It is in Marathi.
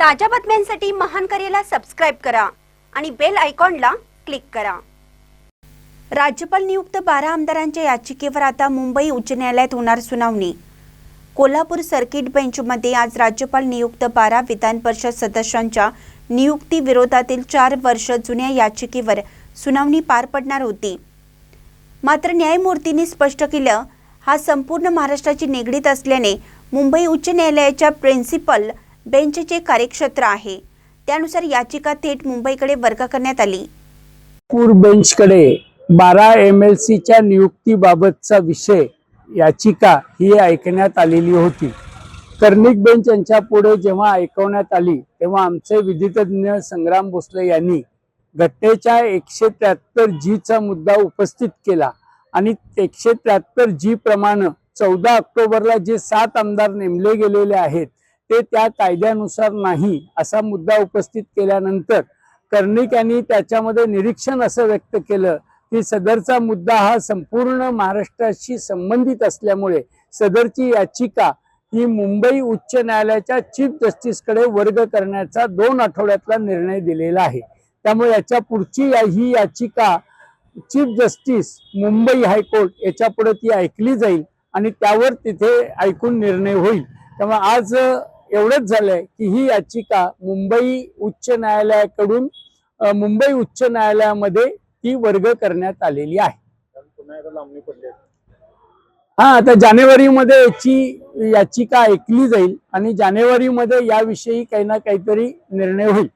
ताज्या बातम्यांसाठी महान करेला सबस्क्राईब करा आणि बेल आयकॉनला क्लिक करा. राज्यपाल नियुक्त बारा आमदारांच्या याचिकेवर आता मुंबई उच्च न्यायालयात होणार सुनावणी. कोल्हापूर सर्किट बेंचमध्ये आज राज्यपाल नियुक्त बारा विधान परिषद सदस्यांच्या नियुक्ती विरोधातील चार वर्ष जुन्या याचिकेवर सुनावणी पार पडणार होती. मात्र न्यायमूर्तींनी स्पष्ट केलं हा संपूर्ण महाराष्ट्राची निगडीत असल्याने मुंबई उच्च न्यायालयाच्या प्रिन्सिपल बेंचचे कार्यक्षेत्र आहे त्यानुसार याचिका थेट मुंबईकडे वर्ग करण्यात आली. पूर बेंचकडे बारा एम एल सीच्या नियुक्तीबाबतचा विषय याचिका ही ऐकण्यात आलेली होती. कर्णिक बेंच यांच्या पुढे जेव्हा ऐकवण्यात आली तेव्हा आमचे विधितज्ञ संग्राम भोसले यांनी घटनेच्या एकशे त्र्याहत्तर जीचा मुद्दा उपस्थित केला आणि एकशे त्र्याहत्तर जी प्रमाणे चौदा ऑक्टोबरला जे सात आमदार नेमले गेलेले आहेत ते त्या कायद्यानुसार नाही असा मुद्दा उपस्थित केल्यानंतर कर्णिक यांनी त्याच्यामध्ये निरीक्षण असं व्यक्त केलं की सदरचा मुद्दा हा संपूर्ण महाराष्ट्राशी संबंधित असल्यामुळे सदरची याचिका ही मुंबई उच्च न्यायालयाच्या चीफ जस्टिसकडे वर्ग करण्याचा दोन आठवड्यातला निर्णय दिलेला आहे. त्यामुळे याच्या पुढची या- ही याचिका चीफ जस्टिस मुंबई हायकोर्ट याच्यापुढे ती ऐकली जाईल आणि त्यावर तिथे ऐकून निर्णय होईल. त्यामुळे आज एवढंच झालंय की ही याचिका मुंबई उच्च न्यायालयाकडून मुंबई उच्च न्यायालयामध्ये ती वर्ग करण्यात आलेली आहे. हा आता जानेवारीमध्ये याची याचिका ऐकली जाईल आणि जानेवारीमध्ये याविषयी काही ना काहीतरी निर्णय होईल.